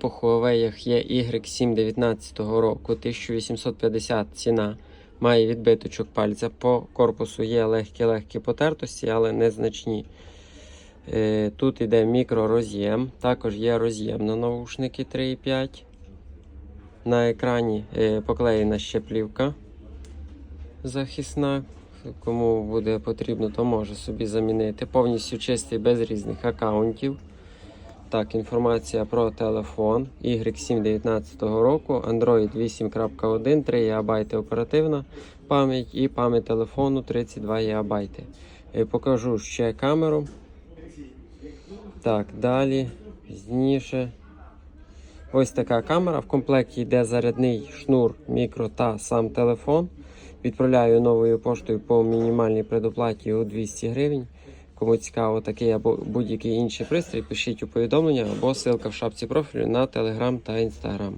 По Huawei є Y7 19 року, 1850 ціна. Має відбиточок пальця. По корпусу є легкі-легкі потертості, але незначні. Е, Тут йде мікророз'єм. Також є роз'єм на наушники 3,5. На екрані е, поклеєна ще плівка захисна. Кому буде потрібно, то може собі замінити. Повністю чистий без різних аккаунтів. Так, інформація про телефон Y7 19 року, Android 8.1, 3 ГБ оперативна пам'ять і пам'ять телефону 32 ГБ. Е, Покажу ще камеру. Так, далі, пізніше. Ось така камера. В комплекті йде зарядний шнур, мікро та сам телефон. Відправляю новою поштою по мінімальній предоплаті у 200 гривень. Кому цікаво такий або будь-який інший пристрій, пишіть у повідомлення або ссылка в шапці профілю на Telegram та Instagram.